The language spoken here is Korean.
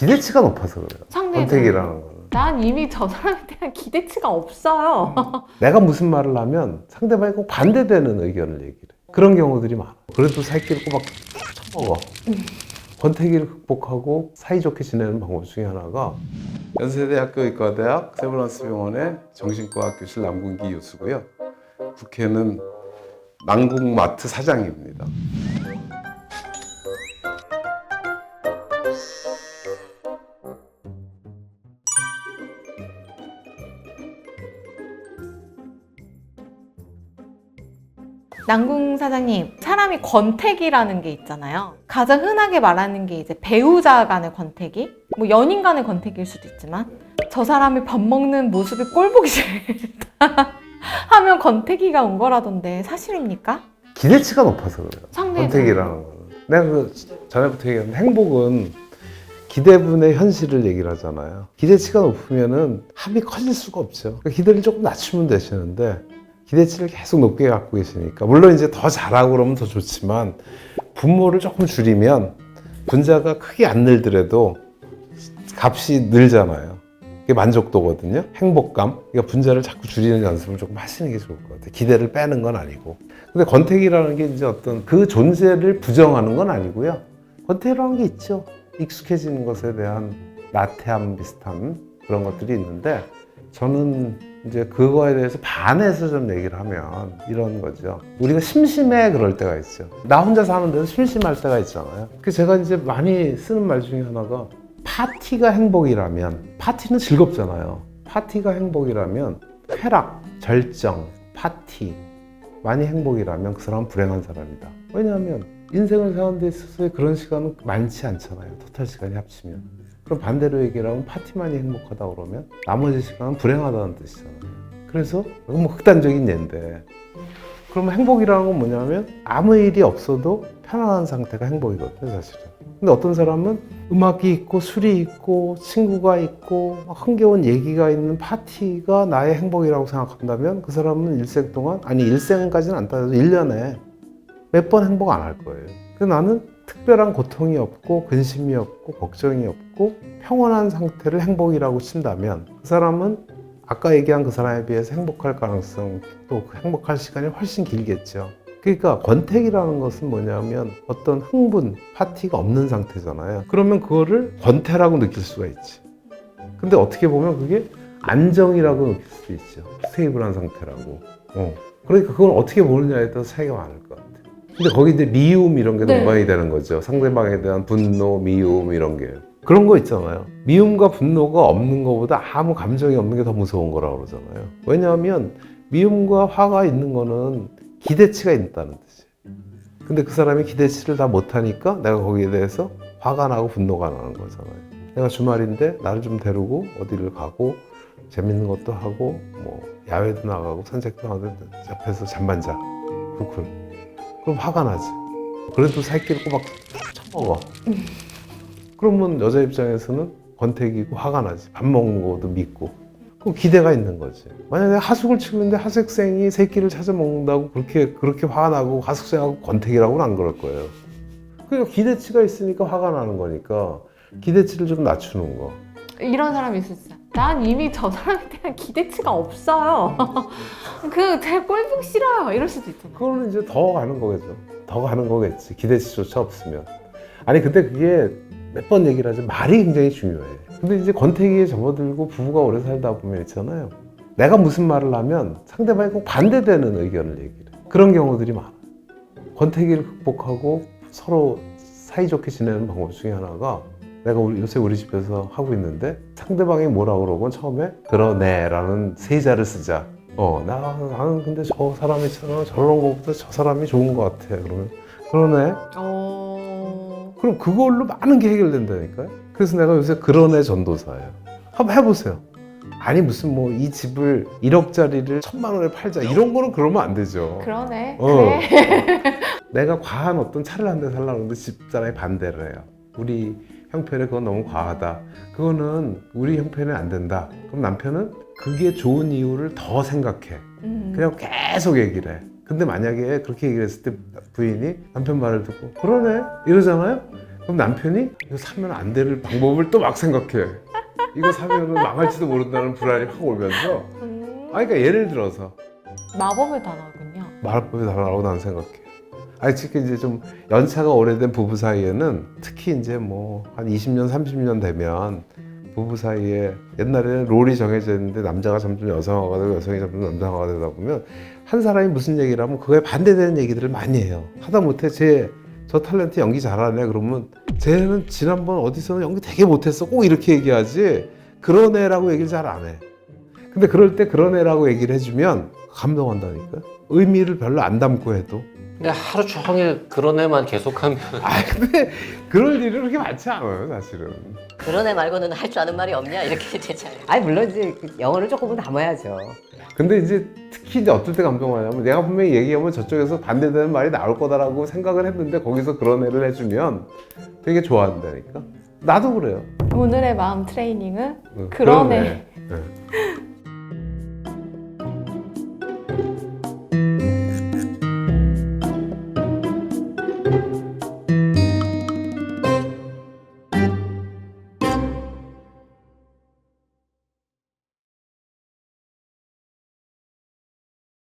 기대치가 높아서 그래요. 상대 권태기라는 거는. 난 이미 저 사람에 대한 기대치가 없어요. 내가 무슨 말을 하면 상대방이 꼭 반대되는 의견을 얘기를 해. 그런 경우들이 많아. 그래도 살기를 꼬박 쳐먹어. 권태기를 극복하고 사이좋게 지내는 방법 중에 하나가 연세대학교 의과대학 세브란스 병원의 정신과학 교실 남궁기 교수고요. 국회는 남궁마트 사장입니다. 남궁 사장님, 사람이 권태기라는 게 있잖아요. 가장 흔하게 말하는 게 이제 배우자 간의 권태기, 뭐 연인 간의 권태기일 수도 있지만, 저 사람이 밥 먹는 모습이 꼴보기 싫다. 하면 권태기가 온 거라던데 사실입니까? 기대치가 높아서 그래요. 상대 권태기라는 거는. 내가 그 전에부터 얘기한 행복은 기대분의 현실을 얘기를 하잖아요. 기대치가 높으면은 합이 커질 수가 없죠. 그러니까 기대를 조금 낮추면 되시는데 기대치를 계속 높게 갖고 계시니까 물론 이제 더 잘하고 그러면 더 좋지만 분모를 조금 줄이면 분자가 크게 안 늘더라도 값이 늘잖아요. 그게 만족도거든요. 행복감. 그러니까 분자를 자꾸 줄이는 연습을 조금 하시는 게 좋을 것 같아요. 기대를 빼는 건 아니고. 근데 권태기라는 게 이제 어떤 그 존재를 부정하는 건 아니고요. 권태기라는 게 있죠. 익숙해지는 것에 대한 나태함 비슷한 그런 것들이 있는데 저는 이제 그거에 대해서 반해서 좀 얘기를 하면 이런 거죠. 우리가 심심해 그럴 때가 있죠. 나 혼자 사는 데서 심심할 때가 있잖아요. 그 제가 이제 많이 쓰는 말 중에 하나가 파티가 행복이라면 파티는 즐겁잖아요. 파티가 행복이라면 쾌락, 절정, 파티 많이 행복이라면 그 사람은 불행한 사람이다. 왜냐하면 인생을 사는 데 있어서의 그런 시간은 많지 않잖아요. 토탈 시간이 합치면. 그럼 반대로 얘기를 하면 파티만이 행복하다 그러면 나머지 시간은 불행하다는 뜻이잖아요. 그래서 이건 뭐 극단적인 예인데 그러면 행복이라는 건 뭐냐면 아무 일이 없어도 편안한 상태가 행복이거든요, 사실은. 근데 어떤 사람은 음악이 있고 술이 있고 친구가 있고 막 흥겨운 얘기가 있는 파티가 나의 행복이라고 생각한다면 그 사람은 일생 동안 아니 일생까지는 안 따져도 1년에 몇 번 행복 안 할 거예요. 근데 나는 특별한 고통이 없고 근심이 없고 걱정이 없고 평온한 상태를 행복이라고 친다면 그 사람은 아까 얘기한 그 사람에 비해서 행복할 가능성 또 행복할 시간이 훨씬 길겠죠. 그러니까 권태기라는 것은 뭐냐면 어떤 흥분, 파티가 없는 상태잖아요. 그러면 그거를 권태라고 느낄 수가 있지. 근데 어떻게 보면 그게 안정이라고 느낄 수도 있죠. 스테이블한 상태라고. 어. 그러니까 그걸 어떻게 보느냐에 따라서 차이가 많을 것 같아요. 근데 거기 이제 미움 이런 게 네. 동반이 되는 거죠. 상대방에 대한 분노, 미움 이런 게. 그런 거 있잖아요. 미움과 분노가 없는 것보다 아무 감정이 없는 게 더 무서운 거라고 그러잖아요. 왜냐하면 미움과 화가 있는 거는 기대치가 있다는 뜻이에요. 근데 그 사람이 기대치를 다 못하니까 내가 거기에 대해서 화가 나고 분노가 나는 거잖아요. 내가 주말인데 나를 좀 데리고 어디를 가고 재밌는 것도 하고 뭐 야외도 나가고 산책도 하고 옆에서 잠만 자. 그렇군. 그럼 화가 나지. 그래도 살기를 꼬박 쳐먹어. 그러면 여자 입장에서는 권태기고 화가 나지. 밥 먹는 것도 믿고. 그 기대가 있는 거지. 만약에 하숙을 치고 있는데 하숙생이 새끼를 찾아 먹는다고 그렇게 그렇게 화가 나고 하숙생하고 권태기라고는 안 그럴 거예요. 그러니까 기대치가 있으니까 화가 나는 거니까 기대치를 좀 낮추는 거. 이런 사람이 있어요. 난 이미 저 사람에 대한 기대치가 없어요. 그제 꼴보기 싫어요. 이럴 수도 있잖아요. 그거는 이제 더 가는 거겠죠. 더 가는 거겠지. 기대치조차 없으면. 아니 근데 그게 몇 번 얘기를 하지만 말이 굉장히 중요해. 근데 이제 권태기에 접어들고 부부가 오래 살다 보면 있잖아요. 내가 무슨 말을 하면 상대방이 꼭 반대되는 의견을 얘기를 해. 그런 경우들이 많아. 권태기를 극복하고 서로 사이좋게 지내는 방법 중에 하나가 내가 우리- 요새 우리 집에서 하고 있는데 상대방이 뭐라 그러고 처음에 그러네라는 세자를 쓰자. 어, 나, 나는 근데 저 사람이. 저런 것보다 저 사람이 좋은 것 같아. 그러면 그러네. 어... 그럼 그걸로 많은 게 해결된다니까요. 그래서 내가 요새 그러네 전도사예요. 한번 해보세요. 아니 무슨 뭐 이 집을 1억짜리를 천만 원에 팔자 이런 거는 그러면 안 되죠. 그러네. 어. 그래. 내가 과한 어떤 차를 한 대 살라고 하는데 집사람이 반대를 해요. 우리 형편에 그건 너무 과하다. 그거는 우리 형편에 안 된다. 그럼 남편은 그게 좋은 이유를 더 생각해. 음. 그냥 계속 얘기를 해. 근데 만약에 그렇게 얘기를 했을 때 부인이 남편 말을 듣고 그러네 이러잖아요. 그럼 남편이 이거 사면 안 될 방법을 또 막 생각해. 이거 사면은 망할지도 모른다는 불안이 확 오면서. 음, 아, 그러니까 예를 들어서 마법의 단어군요. 말법이 다르다고 나는 생각해. 아니, 특히 이제 좀 연차가 오래된 부부 사이에는 특히 이제 뭐 한 20년, 30년 되면 부부 사이에 옛날에는 롤이 정해져 있는데 남자가 점점 여성화가 되고 여성이 점점 남성화가 되다 보면 한 사람이 무슨 얘기를 하면 그거에 반대되는 얘기들을 많이 해요. 하다못해 제 저 탤런트 연기 잘하네 그러면 쟤는 지난번 어디서는 연기 되게 못했어 꼭 이렇게 얘기하지 그런 애라고 얘기를 잘 안 해. 근데 그럴 때 그런 애라고 얘기를 해주면 감동한다니까. 의미를 별로 안 담고 해도. 근데 하루 종일 그런 애만 계속하면 아 근데 그럴 일은 그렇게 많지 않아요 사실은. 그런 애 말고는 할 줄 아는 말이 없냐 이렇게 되잖아요. 아니 물론 이제 그 영어를 조금은 담아야죠. 근데 이제 특히 이제 어떨 때 감동하냐면 내가 분명히 얘기하면 저쪽에서 반대되는 말이 나올 거다라고 생각을 했는데 거기서 그런 애를 해주면 되게 좋아한다니까. 나도 그래요. 오늘의 마음 트레이닝은 응, 그런 애. 애. 네.